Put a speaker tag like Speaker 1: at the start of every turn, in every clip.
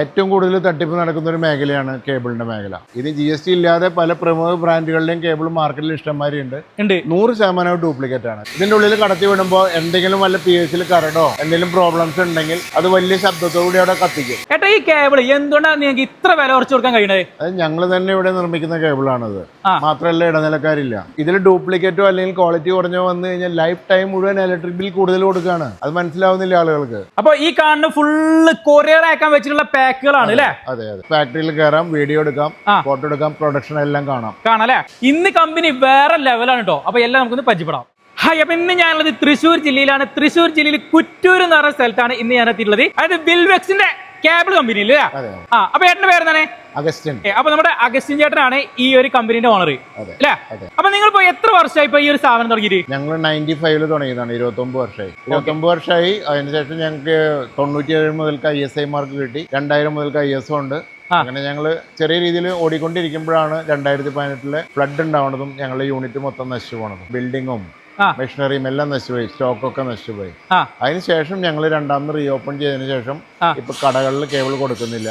Speaker 1: ഏറ്റവും കൂടുതൽ തട്ടിപ്പ് നടക്കുന്ന ഒരു മേഖലയാണ് കേബിളിന്റെ മേഖല. ഇത് ജി എസ് ടി ഇല്ലാതെ പല പ്രമുഖ ബ്രാൻഡുകളുടെയും കേബിൾ മാർക്കറ്റിൽ ഇഷ്ടംമാരുണ്ട്
Speaker 2: ഉണ്ട്.
Speaker 1: നൂറ് ശതമാനം ഡ്യൂപ്ലിക്കേറ്റ് ആണ്. ഇതിന്റെ ഉള്ളിൽ കടത്തി വിടുമ്പോൾ എന്തെങ്കിലും വല്ല പി എസിൽ കരടോ എന്തെങ്കിലും പ്രോബ്ലംസ് ഉണ്ടെങ്കിൽ അത് വലിയ ശബ്ദത്തോടുകൂടി അവിടെ കത്തിക്കും.
Speaker 2: ഏട്ടാ ഈ കേബിൾ എന്തുകൊണ്ടാണ് നിങ്ങൾക്ക് ഇത്ര വില കുറച്ച് കൊടുക്കാൻ കഴിയണത്?
Speaker 1: അത് ഞങ്ങൾ തന്നെ ഇവിടെ നിർമ്മിക്കുന്ന കേബിളാണത്. മാത്രമല്ല ഇടനിലക്കാരില്ല. ഇതിൽ ഡ്യൂപ്ലിക്കേറ്റോ അല്ലെങ്കിൽ ക്വാളിറ്റി കുറഞ്ഞോ വന്നു കഴിഞ്ഞാൽ ലൈഫ് ടൈം മുഴുവൻ ഇലക്ട്രിക് ബിൽ കൂടുതൽ കൊടുക്കുകയാണ് അത് മനസ്സിലാവുന്നില്ല ആളുകൾക്ക്.
Speaker 2: അപ്പൊ ഈ കാണുന്ന ഫുള്ള് കൊറിയർ ആക്കാൻ വെച്ചിട്ടുള്ള പാക്കുകളാണ് അല്ലേ?
Speaker 1: അതെ അതെ. ഫാക്ടറിയിൽ കയറാം വീഡിയോ എടുക്കാം ഫോട്ടോ എടുക്കാം പ്രൊഡക്ഷൻ എല്ലാം കാണാം.
Speaker 2: കാണാം അല്ലേ? ഇന്ന് കമ്പനി വേറെ ലെവലാണ് കേട്ടോ അപ്പൊ എല്ലാം നമുക്കൊന്ന് പരിചയപ്പെടാം. ഹായ് അപ്പൊ ഇന്ന് ഞാനുള്ളത് തൃശ്ശൂർ ജില്ലയിലാണ്. തൃശ്ശൂർ ജില്ലയിൽ കുറ്റൂർ എന്ന് പറയുന്ന സ്ഥലത്താണ് ഇന്ന് ഞാൻ എത്തിയിട്ടുള്ളത് അതായത് ബിൽവെക്സിന്റെ കേബിൾ കമ്പനി
Speaker 1: അതെ
Speaker 2: ആ അപ്പൊ ഏട്ടന്റെ പേരെന്താണ്?
Speaker 1: അഗസ്റ്റിൻ.
Speaker 2: അപ്പൊ നമ്മുടെ അഗസ്റ്റിൻ ചേട്ടനാണ് ഈ ഒരു കമ്പനിന്റെ ഓണർ അല്ലേ അപ്പൊ നിങ്ങൾ ഇപ്പൊ എത്ര വർഷമായി ഇപ്പൊ ഈ ഒരു സ്ഥാപനം തുടങ്ങിയിട്ട്?
Speaker 1: ഞങ്ങൾ നയന്റി ഫൈവിൽ തുടങ്ങിയതാണ് ഇരുപത്തൊമ്പത് വർഷമായി. ഇരുപത്തൊമ്പത് വർഷമായി അതിനുശേഷം ഞങ്ങൾക്ക് തൊണ്ണൂറ്റിയേഴ് മുതൽക്ക് ഐ എസ് ഐ മാർക്ക് കിട്ടി. രണ്ടായിരം മുതൽക്ക് ഐ എസ് ഉണ്ട്. അങ്ങനെ ഞങ്ങൾ ചെറിയ രീതിയിൽ ഓടിക്കൊണ്ടിരിക്കുമ്പോഴാണ് രണ്ടായിരത്തി പതിനെട്ടിൽ ഫ്ലഡ് ഉണ്ടാവുന്നതും ഞങ്ങളുടെ യൂണിറ്റ് മൊത്തം നശിച്ചു പോണതും. ബിൽഡിങ്ങും. മെഷീനറിയും എല്ലാം നശിച്ചുപോയി സ്റ്റോക്കൊക്കെ നശിച്ചുപോയി. അതിനുശേഷം ഞങ്ങൾ രണ്ടാമത് റീ ഓപ്പൺ ചെയ്തതിന് ശേഷം. ഇപ്പൊ കടകളിൽ കേബിൾ കൊടുക്കുന്നില്ല.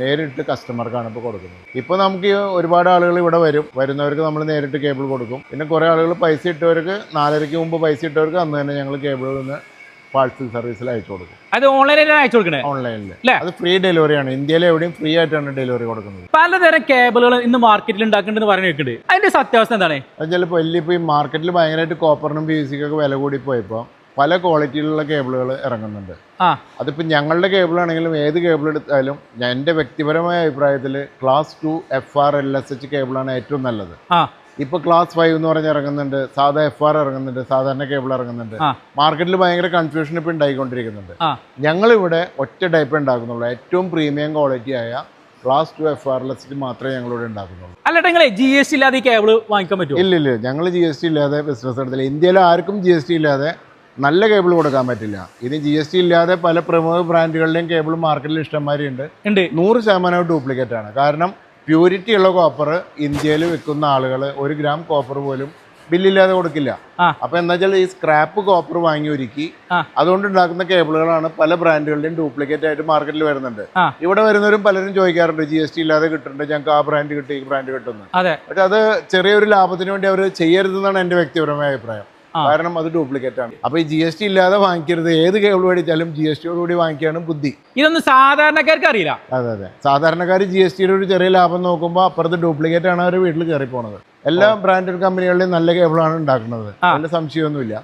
Speaker 1: നേരിട്ട് കസ്റ്റമർക്കാണ് ഇപ്പൊ കൊടുക്കുന്നത്. ഇപ്പൊ നമുക്ക് ഒരുപാട് ആളുകൾ ഇവിടെ വരും. വരുന്നവർക്ക് നമ്മൾ നേരിട്ട് കേബിൾ കൊടുക്കും. പിന്നെ കുറെ ആളുകൾ പൈസ ഇട്ടവർക്ക് നാലരയ്ക്ക് മുമ്പ് പൈസ ഇട്ടവർക്ക് അന്ന് തന്നെ ഞങ്ങൾ കേബിളിൽ നിന്ന് പാഴ്സൽ സർവീസിൽ അയച്ചു കൊടുക്കും.
Speaker 2: അത് ഓൺലൈനിൽ അയച്ചു കൊടുക്കണേ?
Speaker 1: ഓൺലൈനിൽ? അത് ഫ്രീ ഡെലിവറിയാണ് ഇന്ത്യയിലെ എവിടെയും ഫ്രീ ആയിട്ടാണ് ഡെലിവറി കൊടുക്കുന്നത്.
Speaker 2: പലതരം കേബിളുകൾ ഇന്ന് മാർക്കറ്റിൽ ഉണ്ടാക്കുന്നുണ്ടെന്ന് പറഞ്ഞു കേൾക്കുന്നുണ്ട് അതിന്റെ സത്യാവസ്ഥ എന്താണ്?
Speaker 1: അത് ചിലപ്പോൾ വലിയ ഇപ്പോൾ ഈ മാർക്കറ്റിൽ ഭയങ്കരമായിട്ട് കോപ്പറിനും പി സിക്ക് ഒക്കെ വില കൂടി പോയപ്പോൾ പല ക്വാളിറ്റിയിലുള്ള കേബിളുകൾ ഇറങ്ങുന്നുണ്ട്.
Speaker 2: ആ.
Speaker 1: അതിപ്പോൾ ഞങ്ങളുടെ കേബിൾ ആണെങ്കിലും ഏത് കേബിൾ എടുത്താലും എന്റെ വ്യക്തിപരമായ അഭിപ്രായത്തിൽ class two F R L S H കേബിളാണ് ഏറ്റവും നല്ലത്.
Speaker 2: ആ.
Speaker 1: ഇപ്പോൾ ക്ലാസ് ഫൈവ് എന്ന് പറഞ്ഞ് ഇറങ്ങുന്നുണ്ട്. സാധാ എഫ് ആർ ഇറങ്ങുന്നുണ്ട്. സാധാരണ കേബിൾ ഇറങ്ങുന്നുണ്ട്. മാർക്കറ്റിൽ ഭയങ്കര കൺഫ്യൂഷൻ ഇപ്പോൾ ഉണ്ടായിക്കൊണ്ടിരിക്കുന്നുണ്ട്. ഞങ്ങളിവിടെ ഒറ്റ ടൈപ്പ് ഉണ്ടാക്കുന്നുള്ളൂ. ഏറ്റവും പ്രീമിയം ക്വാളിറ്റി ആയ class two F R S മാത്രമേ ഞങ്ങളിവിടെ ഉണ്ടാക്കുന്നുള്ളൂ.
Speaker 2: അല്ല നിങ്ങളെ ജി എസ് ടി ഇല്ലാതെ കേബിൾ വാങ്ങിക്കാൻ പറ്റും
Speaker 1: ഇല്ല ഇല്ല. ഞങ്ങൾ ജി എസ് ടി ഇല്ലാതെ ബിസിനസ് നടത്തില്ല ഇന്ത്യയിൽ ആർക്കും ജി എസ് ടി ഇല്ലാതെ നല്ല കേബിൾ കൊടുക്കാൻ പറ്റില്ല. ഇത് ജി എസ് ടി ഇല്ലാതെ പല പ്രമുഖ ബ്രാൻഡുകളുടെയും കേബിൾ മാർക്കറ്റിൽ ഇഷ്ടംമാരി
Speaker 2: ഉണ്ട്.
Speaker 1: നൂറ് ശതമാനം ഡ്യൂപ്ലിക്കേറ്റ് ആണ്. കാരണം പ്യൂരിറ്റി ഉള്ള കോപ്പർ ഇന്ത്യയിൽ വിൽക്കുന്ന ആളുകൾ ഒരു ഗ്രാം കോപ്പർ പോലും ബില്ലില്ലാതെ കൊടുക്കില്ല. അപ്പൊ എന്താ വെച്ചാൽ ഈ സ്ക്രാപ്പ് കോപ്പർ വാങ്ങി ഒരുക്കി അതുകൊണ്ട് ഉണ്ടാക്കുന്ന കേബിളുകളാണ് പല ബ്രാൻഡുകളുടെയും ഡ്യൂപ്ലിക്കേറ്റ് ആയിട്ട് മാർക്കറ്റിൽ വരുന്നുണ്ട്. ഇവിടെ വരുന്നവരും പലരും ചോദിക്കാറുണ്ട് ജി എസ് ടി ഇല്ലാതെ കിട്ടുന്നുണ്ട് ഞങ്ങൾക്ക് ആ ബ്രാൻഡ് കിട്ടി ഈ ബ്രാൻഡ് കിട്ടുന്നു പക്ഷെ അത് ചെറിയൊരു ലാഭത്തിന് വേണ്ടി അവർ ചെയ്യരുതെന്നാണ് എന്റെ വ്യക്തിപരമായ അഭിപ്രായം. കാരണം അത് ഡ്യൂപ്ലിക്കേറ്റ് ആണ്. അപ്പൊ ഈ ജി എസ് ടി ഇല്ലാതെ വാങ്ങിക്കരുത്. ഏത് കേബിൾ മേടിച്ചാലും ജി എസ് ടിയോടുകൂടി വാങ്ങിക്കാനും ബുദ്ധി.
Speaker 2: ഇതൊന്നും സാധാരണക്കാർക്ക് അറിയില്ല.
Speaker 1: അതെ അതെ. സാധാരണക്കാർ ജി എസ് ടിയുടെ ഒരു ചെറിയ ലാഭം നോക്കുമ്പോൾ അപ്പുറത്ത് ഡ്യൂപ്ലിക്കേറ്റ് ആണ് അവർ വീട്ടിൽ കയറി പോണത്. എല്ലാ ബ്രാൻഡഡ് കമ്പനികളിലും നല്ല കേബിളാണ് ഉണ്ടാക്കുന്നത്. നല്ല സംശയമൊന്നുമില്ല.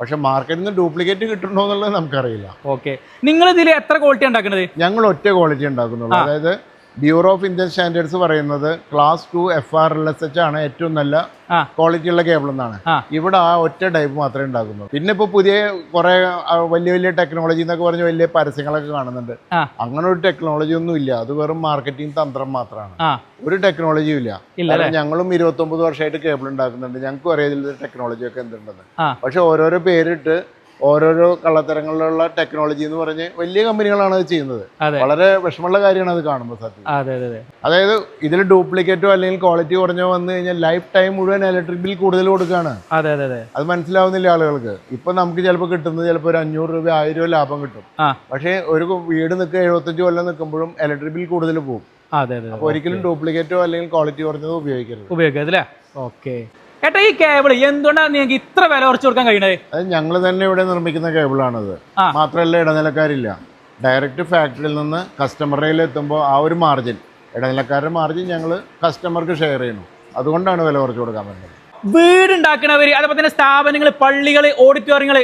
Speaker 1: പക്ഷെ മാർക്കറ്റിൽ നിന്ന് ഡ്യൂപ്ലിക്കേറ്റ് കിട്ടുന്നുണ്ടോ എന്നുള്ളത് നമുക്കറിയില്ല.
Speaker 2: ഓക്കെ. നിങ്ങൾ ഇതിൽ എത്ര ക്വാളിറ്റി ഉണ്ടാക്കുന്നത്
Speaker 1: ഞങ്ങൾ ഒറ്റ ക്വാളിറ്റി ഉണ്ടാക്കുന്നുള്ളൂ. അതായത് ബ്യൂറോ ഓഫ് ഇന്ത്യൻ സ്റ്റാൻഡേർഡ്സ് പറയുന്നത് class two F R L S H ആണ് ഏറ്റവും നല്ല. ക്വാളിറ്റി ഉള്ള കേബിൾ എന്നാണ്. ഇവിടെ ആ ഒറ്റ ടൈപ്പ് മാത്രമേ ഉണ്ടാക്കുന്നുള്ളൂ പിന്നെ ഇപ്പോൾ പുതിയ കുറെ വലിയ വലിയ ടെക്നോളജി എന്നൊക്കെ പറഞ്ഞ് വലിയ പരസ്യങ്ങളൊക്കെ കാണുന്നുണ്ട്. അങ്ങനെ ഒരു ടെക്നോളജി ഒന്നും ഇല്ല. അത് വെറും മാർക്കറ്റിംഗ് തന്ത്രം മാത്രമാണ് ഒരു ടെക്നോളജിയും ഇല്ല.
Speaker 2: ഞങ്ങളും ഇരുപത്തി
Speaker 1: ഒമ്പത് ഞങ്ങളും ഇരുപത്തൊമ്പത് വർഷമായിട്ട് കേബിൾ ഉണ്ടാക്കുന്നുണ്ട്. ഞങ്ങൾക്കും അറിയാതില്ല ടെക്നോളജി ഒക്കെ എന്തുണ്ടെന്ന്. പക്ഷെ ഓരോരോ പേരിട്ട് ഓരോരോ കള്ളത്തരങ്ങളിലുള്ള ടെക്നോളജി എന്ന് പറഞ്ഞ് വലിയ കമ്പനികളാണ് അത് ചെയ്യുന്നത്. വളരെ വിഷമമുള്ള കാര്യമാണ് അത് കാണുമ്പോൾ സത്യം
Speaker 2: അതെ അതെ അതെ.
Speaker 1: അതായത് ഇതിൽ ഡ്യൂപ്ലിക്കേറ്റോ അല്ലെങ്കിൽ ക്വാളിറ്റി കുറഞ്ഞോ വന്നു കഴിഞ്ഞാൽ ലൈഫ് ടൈം മുഴുവൻ ഇലക്ട്രിക് ബിൽ കൂടുതൽ കൊടുക്കുകയാണ്
Speaker 2: അതെ
Speaker 1: മനസ്സിലാവുന്നില്ല ആളുകൾക്ക്. ഇപ്പൊ നമുക്ക് ചിലപ്പോൾ കിട്ടുന്നത് ചിലപ്പോൾ ഒരു അഞ്ഞൂറ് രൂപ ആയിരം രൂപ ലാഭം കിട്ടും. പക്ഷേ ഒരു വീട് നിൽക്കുക എഴുപത്തഞ്ച് കൊല്ലം നിൽക്കുമ്പോഴും ഇലക്ട്രിക് ബിൽ കൂടുതൽ പോകും. ഒരിക്കലും ഡ്യൂപ്ലിക്കേറ്റോ അല്ലെങ്കിൽ ക്വാളിറ്റി കുറഞ്ഞതോ ഉപയോഗിക്കരുത്.
Speaker 2: ഉപയോഗിക്കാം അല്ലേ? ഓക്കെ. ഏട്ടാ ഈ കേബിൾ എന്തുകൊണ്ടാണ് നിങ്ങൾക്ക് ഇത്ര വില കുറച്ച് കൊടുക്കാൻ കഴിയണത്?
Speaker 1: അത് ഞങ്ങൾ തന്നെ ഇവിടെ നിർമ്മിക്കുന്ന കേബിളാണത്
Speaker 2: ആണത്.
Speaker 1: മാത്രമല്ല ഇടനിലക്കാരില്ല. ഡയറക്റ്റ് ഫാക്ടറിയിൽ നിന്ന് കസ്റ്റമറിൽ എത്തുമ്പോൾ ആ ഒരു മാർജിൻ ഇടനിലക്കാരുടെ മാർജിൻ ഞങ്ങൾ കസ്റ്റമർക്ക് ഷെയർ ചെയ്യണം അതുകൊണ്ടാണ് വില കുറച്ച് കൊടുക്കാൻ പറ്റുന്നത്
Speaker 2: വീട് അതേപോലെ അതുപോലെ തന്നെ സ്ഥാപനങ്ങൾ പള്ളികൾ ഓഡിറ്റോറിയങ്ങൾ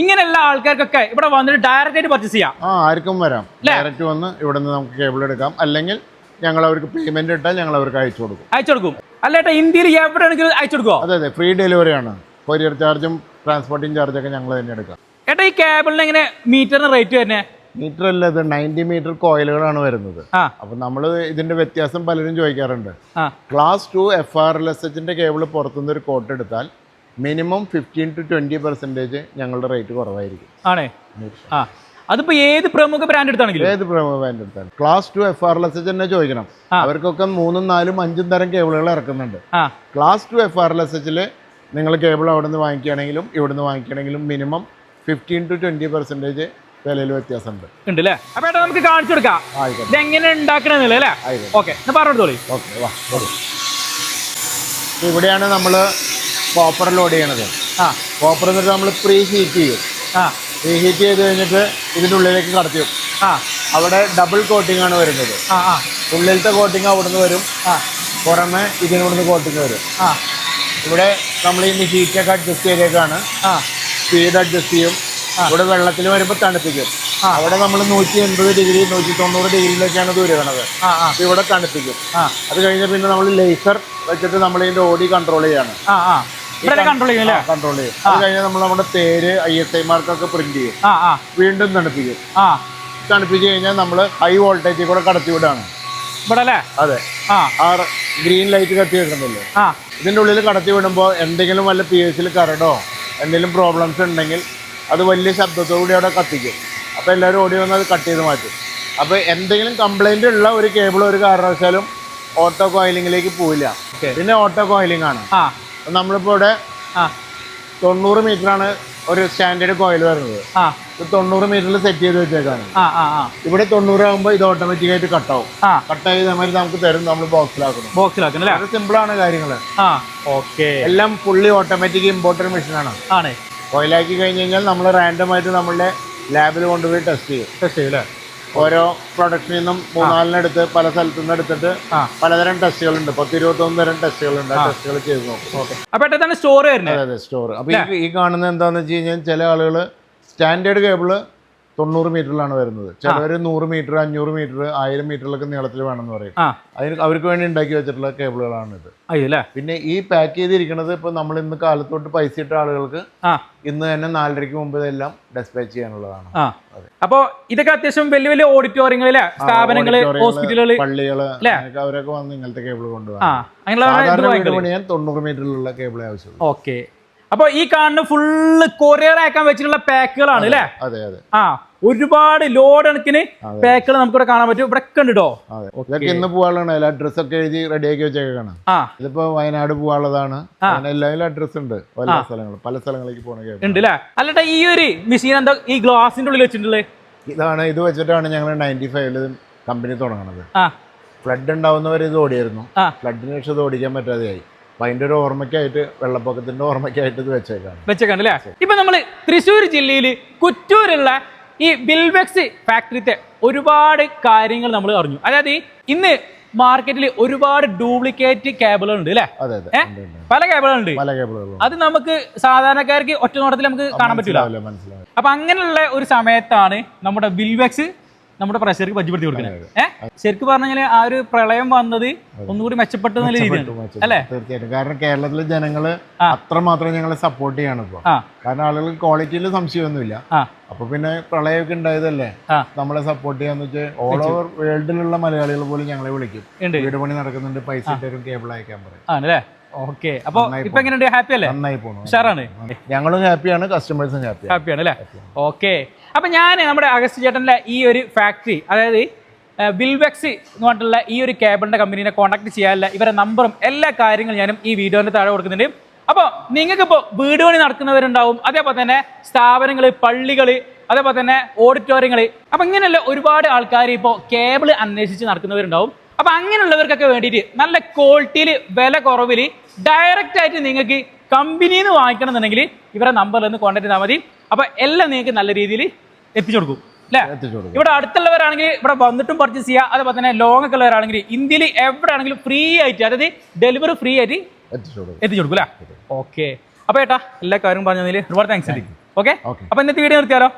Speaker 2: ഇങ്ങനെയുള്ള ആൾക്കാർക്കൊക്കെ ഇവിടെ വന്നിട്ട് ഡയറക്റ്റ് ആയിട്ട് പർച്ചേസ് ചെയ്യാം.
Speaker 1: ആ ആർക്കും വരാം. ഡയറക്റ്റ് വന്ന് ഇവിടെ നിന്ന് നമുക്ക് കേബിൾ എടുക്കാം. അല്ലെങ്കിൽ ഞങ്ങൾ അവർക്ക് പേയ്മെന്റ് ഇട്ടാൽ ഞങ്ങൾ അവർക്ക് അയച്ചു കൊടുക്കും.
Speaker 2: അയച്ചു കൊടുക്കും. അല്ല ഏട്ടാ ഇന്ത്യയിൽ എവിടെയാണെങ്കിലും അയച്ചു കൊടുക്കുമോ
Speaker 1: അതെ അതെ ഫ്രീ ഡെലിവറി ആണ്. കൊറിയർ ചാർജും ട്രാൻസ്പോർട്ടിംഗ് ചാർജൊക്കെ ഞങ്ങൾ തന്നെ എടുക്കാം.
Speaker 2: ഏട്ടാ ഈ കേബിളിന് എങ്ങനെ മീറ്ററിന് റേറ്റ് തന്നെ
Speaker 1: മീറ്റർ അല്ല ഇത് നയന്റി മീറ്റർ കോയിലുകളാണ് വരുന്നത്. അപ്പൊ നമ്മൾ ഇതിന്റെ വ്യത്യാസം പലരും ചോദിക്കാറുണ്ട്. Class two F R L S എച്ചിന്റെ cable പുറത്തുനിന്ന് ഒരു കോട്ട് എടുത്താൽ minimum fifteen to twenty percentage ഞങ്ങളുടെ റേറ്റ് കുറവായിരിക്കും.
Speaker 2: ആണേ. ആ. അതിപ്പോ ഏത് പ്രമുഖ ബ്രാൻഡ് എടുത്താണെങ്കിലും?
Speaker 1: ഏത് പ്രമുഖ ബ്രാൻഡ് എടുത്താലും. Class two F R L S H തന്നെ ചോദിക്കണം. അവർക്കൊക്കെ മൂന്നും നാലും അഞ്ചും തരം കേബിളുകൾ ഇറക്കുന്നുണ്ട്. Class two F R L S എച്ചിൽ നിങ്ങൾ കേബിൾ അവിടെ നിന്ന് വാങ്ങിക്കുകയാണെങ്കിലും ഇവിടെ നിന്ന് വാങ്ങിക്കുകയാണെങ്കിലും minimum fifteen to twenty percentage വിലയിൽ വ്യത്യാസമുണ്ട്.
Speaker 2: ഉണ്ട് അല്ലേ അപ്പൊ ഏട്ടാ നമുക്ക് കാണിച്ചു കൊടുക്കാം. ഇത് എങ്ങനെ ഉണ്ടാക്കണമെന്നില്ല അല്ലേ?
Speaker 1: ആയിക്കോട്ടെ.
Speaker 2: ഓക്കെ എന്നാ പറഞ്ഞോളി.
Speaker 1: ഓക്കെ വാ ഇവിടെയാണ് നമ്മൾ കോപ്പർ ലോഡ് ചെയ്യണത്.
Speaker 2: ആ.
Speaker 1: കോപ്പർ എന്നിട്ട് നമ്മൾ പ്രീ ഹീറ്റ് ചെയ്യും.
Speaker 2: ആ.
Speaker 1: പ്രീ ഹീറ്റ് ചെയ്ത് കഴിഞ്ഞിട്ട് ഇതിന്റെ ഉള്ളിലേക്ക് കടത്തി വെക്കും
Speaker 2: ആ.
Speaker 1: അവിടെ ഡബിൾ കോട്ടിംഗ് ആണ് വരുന്നത്.
Speaker 2: ആ ആ.
Speaker 1: ഉള്ളിലത്തെ കോട്ടിംഗ് അവിടുന്ന് വരും.
Speaker 2: ആ.
Speaker 1: പുറമെ ഇതിനവിടുന്ന് കോട്ടിംഗ് വരും.
Speaker 2: ആ.
Speaker 1: ഇവിടെ നമ്മൾ ഈ ഹീറ്റൊക്കെ അഡ്ജസ്റ്റ് ചെയ്തേക്കാണ്.
Speaker 2: ആ.
Speaker 1: സ്പീഡ് അഡ്ജസ്റ്റ് ചെയ്യും. ഇവിടെ വെള്ളത്തിൽ വരുമ്പോൾ തണുപ്പിക്കും.
Speaker 2: ആ.
Speaker 1: അവിടെ നമ്മൾ നൂറ്റി എൺപത് ഡിഗ്രി നൂറ്റി തൊണ്ണൂറ് ഡിഗ്രിയിലേക്കാണ് ദൂരണത് ഇവിടെ തണുപ്പിക്കും.
Speaker 2: ആ.
Speaker 1: അത് കഴിഞ്ഞ് പിന്നെ നമ്മൾ ലേസർ വെച്ചിട്ട് നമ്മൾ ഇതിന്റെ ഓടി കൺട്രോൾ ചെയ്യാണ്.
Speaker 2: ആ ആ. കൺട്രോൾ ചെയ്യും
Speaker 1: കൺട്രോൾ ചെയ്യും. അത് നമ്മൾ നമ്മുടെ പേര് ഐ എസ് ഐ മാർക്കൊക്കെ പ്രിന്റ് ചെയ്യും. വീണ്ടും തണുപ്പിക്കും. തണുപ്പിച്ച് കഴിഞ്ഞാൽ നമ്മൾ ഹൈ വോൾട്ടേജിൽ കൂടെ കടത്തി വിടാണ്.
Speaker 2: ഇവിടെ അല്ലേ
Speaker 1: അതെ.
Speaker 2: ആ.
Speaker 1: ഗ്രീൻ ലൈറ്റ് കത്തി വെക്കുന്നില്ലേ? ഇതിന്റെ ഉള്ളിൽ കടത്തി വിടുമ്പോൾ എന്തെങ്കിലും വല്ല പി എസിൽ കരടോ എന്തെങ്കിലും പ്രോബ്ലംസ് ഉണ്ടെങ്കിൽ അത് വലിയ ശബ്ദത്തോടുകൂടി അവിടെ കത്തിക്കും. അപ്പോൾ എല്ലാവരും ഓടി വന്ന് അത് കട്ട് ചെയ്ത് മാറ്റും. അപ്പോൾ എന്തെങ്കിലും കംപ്ലൈന്റ് ഉള്ള ഒരു കേബിൾ ഒരു കാരണവശാലും ഓട്ടോ കോയിലിങ്ങിലേക്ക് പോവില്ല. പിന്നെ ഓട്ടോ കോയിലിംഗ് ആണ്. നമ്മളിപ്പോൾ ഇവിടെ തൊണ്ണൂറ് മീറ്ററാണ് ഒരു സ്റ്റാൻഡേർഡ് കോയിൽ വരുന്നത്. തൊണ്ണൂറ് മീറ്ററിൽ സെറ്റ് ചെയ്ത് വെച്ചേക്കാണ്. ഇവിടെ തൊണ്ണൂറ് ആകുമ്പോൾ ഇത് ഓട്ടോമാറ്റിക് ഓട്ടോമാറ്റിക്കായിട്ട് കട്ടാവും
Speaker 2: കട്ട്
Speaker 1: കട്ടായി നമ്മൾ നമുക്ക് തരും നമ്മൾ ബോക്സിലാക്കണം
Speaker 2: ബോക്സിലാക്കണം അല്ലേ?
Speaker 1: സിമ്പിൾ ആണ് കാര്യങ്ങൾ
Speaker 2: ഓക്കെ.
Speaker 1: എല്ലാം ഫുള്ളി ഓട്ടോമാറ്റിക് ഇമ്പോർട്ടന്റ് മെഷീനാണ്
Speaker 2: ആണ്.
Speaker 1: കോയിലാക്കി കഴിഞ്ഞ് കഴിഞ്ഞാൽ നമ്മൾ റാൻഡം ആയിട്ട് നമ്മളുടെ ലാബിൽ കൊണ്ടുപോയി ടെസ്റ്റ് ചെയ്യും.
Speaker 2: ടെസ്റ്റ് ചെയ്യും അല്ലേ?
Speaker 1: ഓരോ പ്രൊഡക്റ്റിൽ നിന്നും മൂന്നാലിനെടുത്ത് പല സ്ഥലത്തു നിന്ന് എടുത്തിട്ട്. പലതരം ടെസ്റ്റുകളുണ്ട് പത്ത് ഇരുപത്തൊന്ന് തരം ടെസ്റ്റുകളുണ്ട് ആ ടെസ്റ്റുകൾ ചെയ്ത് നോക്കും.
Speaker 2: സ്റ്റോർ അപ്പൊ സ്റ്റോർ വരുന്നത്?
Speaker 1: അതെ അതെ സ്റ്റോർ അപ്പോൾ ഈ ഈ കാണുന്നത് എന്താണെന്ന് വെച്ച് കഴിഞ്ഞാൽ ചില ആളുകൾ സ്റ്റാൻഡേർഡ് കേബിൾ തൊണ്ണൂറ് മീറ്ററിലാണ് വരുന്നത്. ചിലവർ നൂറ് മീറ്റർ അഞ്ഞൂറ് മീറ്റർ ആയിരം മീറ്ററിലൊക്കെ നീളത്തിൽ വേണമെന്ന് പറയും. അതിന് അവർക്ക് വേണ്ടി ഉണ്ടാക്കി വെച്ചിട്ടുള്ള കേബിളുകളാണ് ഇത്. പിന്നെ ഈ പാക്ക് ചെയ്തിരിക്കുന്നത് ഇപ്പൊ നമ്മൾ ഇന്ന് കാലത്തോട്ട് പൈസ ഇട്ട ആളുകൾക്ക് ഇന്ന് തന്നെ നാലരയ്ക്ക് മുമ്പ് ഇതെല്ലാം ഡെസ്പാച്ച് ചെയ്യാനുള്ളതാണ്.
Speaker 2: അപ്പോ ഇതൊക്കെ അത്യാവശ്യം വലിയ വലിയ ഓഡിറ്റോറിയങ്ങളിലെ സ്ഥാപനങ്ങൾ
Speaker 1: ഹോസ്പിറ്റലുകൾ പള്ളികൾ അവരൊക്കെ വന്ന് ഇങ്ങനത്തെ കേബിൾ കൊണ്ടുപോകാം തൊണ്ണൂറ് മീറ്ററിലുള്ള കേബിൾ ആവശ്യമുള്ളൂ.
Speaker 2: ഓക്കെ. അപ്പൊ ഈ കാണുന്ന ഫുള്ള് കൊറിയർ ആക്കാൻ വെച്ചിട്ടുള്ള പാക്കുകളാണ് അല്ലേ?
Speaker 1: അതെ അതെ.
Speaker 2: ആ ഒരുപാട് ലോഡ് കണക്കിന് പാക്കുകൾ നമുക്ക് ഇവിടെ കാണാൻ പറ്റും. ഇവിടെ
Speaker 1: കണ്ടിട്ടോ ഇതൊക്കെ ഇന്ന് പോവാനുള്ള അതിൽ അഡ്രസ് ഒക്കെ എഴുതി റെഡി ആക്കി
Speaker 2: വെച്ചേക്കാണ്
Speaker 1: ഇതിപ്പോ വയനാട് പോവാനുള്ളതാണ്. എല്ലാവരും അഡ്രസ് ഉണ്ട്. പല സ്ഥലങ്ങൾ പല സ്ഥലങ്ങളിലേക്ക് പോകണ
Speaker 2: ഉണ്ട് അല്ലേ അല്ലട്ടാ ഈ ഒരു മെഷീൻ എന്താ ഈ ഗ്ലാസിന്റെ ഉള്ളിൽ വെച്ചിട്ടുള്ളത്?
Speaker 1: ഇതാണ് ഇത് വെച്ചിട്ടാണ് ഞങ്ങൾ നയന്റി ഫൈവിൽ കമ്പനി തുടങ്ങണത്. ഫ്ലഡ് ഉണ്ടാവുന്നവർ ഇത് ഓടിയായിരുന്നു. ഫ്ലഡിന് ശേഷം ഇത് ഓടിക്കാൻ പറ്റാതെയായി. അപ്പൊ അതിന്റെ ഒരു ഓർമ്മയ്ക്കായിട്ട് വെള്ളപ്പൊക്കത്തിന്റെ ഓർമ്മയ്ക്കായിട്ട് ഇത് വെച്ചേക്കാണ്.
Speaker 2: വെച്ചേക്കാണ് അല്ലേ ഇപ്പൊ നമ്മൾ തൃശ്ശൂർ ജില്ലയിൽ കുറ്റൂരുള്ള ഈ ബിൽവെക്സ് ഫാക്ടറിത്തെ ഒരുപാട് കാര്യങ്ങൾ നമ്മൾ അറിഞ്ഞു. അതായത് ഇന്ന് മാർക്കറ്റിൽ ഒരുപാട് ഡ്യൂപ്ലിക്കേറ്റ് കേബിളുകൾ ഉണ്ട് അല്ലേ. പല കേബിളുകളുണ്ട്. അത് നമുക്ക് സാധാരണക്കാർക്ക് ഒറ്റ നോട്ടത്തിൽ നമുക്ക് കാണാൻ പറ്റില്ല അപ്പൊ അങ്ങനെയുള്ള ഒരു സമയത്താണ് നമ്മുടെ ബിൽബെക്സ് നമ്മുടെ പ്രഷർക്ക് പരിചയപ്പെടുത്തി കൊടുക്കുന്നത് ഏഹ് ശരിക്കും പറഞ്ഞു കഴിഞ്ഞാൽ ആ ഒരു പ്രളയം വന്നത് ഒന്നുകൂടി മെച്ചപ്പെട്ട നല്ല രീതിയാണ്.
Speaker 1: മെച്ചപ്പെട്ടു.
Speaker 2: അല്ലേ?
Speaker 1: തീർച്ചയായിട്ടും. കാരണം കേരളത്തിലെ
Speaker 2: ജനങ്ങൾ.
Speaker 1: അത്രമാത്രം ഞങ്ങളെ സപ്പോർട്ട് ചെയ്യാണ് ഇപ്പൊ. കാരണം ആളുകൾ ക്വാളിറ്റിയിൽ സംശയമൊന്നുമില്ല. അപ്പൊ പിന്നെ പ്രളയമൊക്കെ ഉണ്ടായതല്ലേ? നമ്മളെ സപ്പോർട്ട് ചെയ്യാന്ന് വെച്ചാൽ ഓൾ ഓവർ വേൾഡിലുള്ള മലയാളികൾ പോലും ഞങ്ങളെ വിളിക്കും. വീട് പണി നടക്കുന്നുണ്ട് പൈസ ഇട്ടരും കേബിൾ അയക്കാൻ പറയും.
Speaker 2: ഓക്കെ. അപ്പൊ ഇപ്പൊ എങ്ങനെയുണ്ട്? ഹാപ്പി അല്ലേ?
Speaker 1: നന്നായി പോണു.
Speaker 2: ഉഷാറാണ്.
Speaker 1: ഞങ്ങളും ഹാപ്പിയാണ് കസ്റ്റമേഴ്സും ഹാപ്പിയാണ്
Speaker 2: ഹാപ്പിയാണ് അല്ലേ ഓക്കെ. അപ്പൊ ഞാൻ നമ്മുടെ അഗസ്റ്റ് ചേട്ടന്റെ ഈ ഒരു ഫാക്ടറി അതായത് ബിൽവെക്സ് എന്ന് പറഞ്ഞിട്ടുള്ള ഈ ഒരു കേബിളിന്റെ കമ്പനീനെ കോൺടാക്ട് ചെയ്യാനുള്ള ഇവരുടെ നമ്പറും എല്ലാ കാര്യങ്ങളും ഞാനും ഈ വീഡിയോന്റെ താഴെ കൊടുക്കുന്നുണ്ട്. അപ്പോൾ നിങ്ങൾക്ക് ഇപ്പോൾ വീട് പണി നടക്കുന്നവരുണ്ടാവും അതേപോലെ തന്നെ സ്ഥാപനങ്ങൾ പള്ളികൾ അതേപോലെ തന്നെ ഓഡിറ്റോറിയങ്ങൾ അപ്പം ഇങ്ങനെയുള്ള ഒരുപാട് ആൾക്കാർ ഇപ്പോൾ കേബിൾ അന്വേഷിച്ച് നടക്കുന്നവരുണ്ടാവും. അപ്പം അങ്ങനെയുള്ളവർക്കൊക്കെ വേണ്ടിയിട്ട് നല്ല ക്വാളിറ്റിയിൽ വില കുറവിൽ ഡയറക്റ്റ് ആയിട്ട് നിങ്ങൾക്ക് കമ്പനിയിൽ നിന്ന് വാങ്ങിക്കണം എന്നുണ്ടെങ്കിൽ ഇവരുടെ നമ്പറിൽ നിന്ന് കോൺടാക്ട് ചെയ്താൽ മതി. അപ്പോൾ എല്ലാം നിങ്ങൾക്ക് നല്ല രീതിയിൽ എത്തിച്ചു കൊടുക്കും. അല്ലേ ഇവിടെ അടുത്തുള്ളവരാണെങ്കിൽ ഇവിടെ വന്നിട്ടും പർച്ചേസ് ചെയ്യുക അതേപോലെ തന്നെ ലോങ് ഒക്കെ ഉള്ളവരാണെങ്കിൽ ഇന്ത്യയിൽ എവിടെ ആണെങ്കിലും ഫ്രീ ആയിട്ട് അതായത് ഡെലിവറി ഫ്രീ ആയിട്ട്
Speaker 1: എത്തിച്ചു കൊടുക്കും.
Speaker 2: അല്ലേ ഓക്കെ അപ്പൊ ഏട്ടാ എല്ലാ കാര്യവും പറഞ്ഞതിൽ ഒരുപാട് താങ്ക്സ് ഓക്കെ
Speaker 1: അപ്പോൾ
Speaker 2: അപ്പൊ ഇന്നത്തെ വീഡിയോ നിർത്തിയാലോ?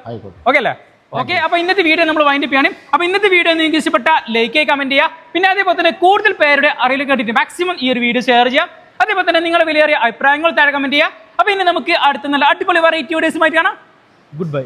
Speaker 2: ഓക്കെ അല്ലേ? ഓക്കെ അപ്പൊ ഇന്നത്തെ വീഡിയോ നമ്മൾ വൈൻഡ് ചെയ്യാണ് അപ്പൊ ഇന്നത്തെ വീഡിയോ നിങ്ങൾക്ക് ഇഷ്ടപ്പെട്ട ലൈക്ക് ചെയ്യുക കമന്റ് ചെയ്യുക. പിന്നെ അതേപോലെ തന്നെ കൂടുതൽ പേരുടെ അറിയിലേക്ക് കണ്ടിട്ട് മാക്സിമം ഈ ഒരു വീഡിയോ ഷെയർ ചെയ്യുക. അതേപോലെ തന്നെ നിങ്ങളുടെ വിലയേറിയ അഭിപ്രായങ്ങൾ താഴെ കമന്റ് ചെയ്യുക. അപ്പൊ ഇനി നമുക്ക് അടുത്ത നല്ല അടിപൊളി വെറൈറ്റി വീഡിയോസുമായിട്ട് കാണാം. Good bye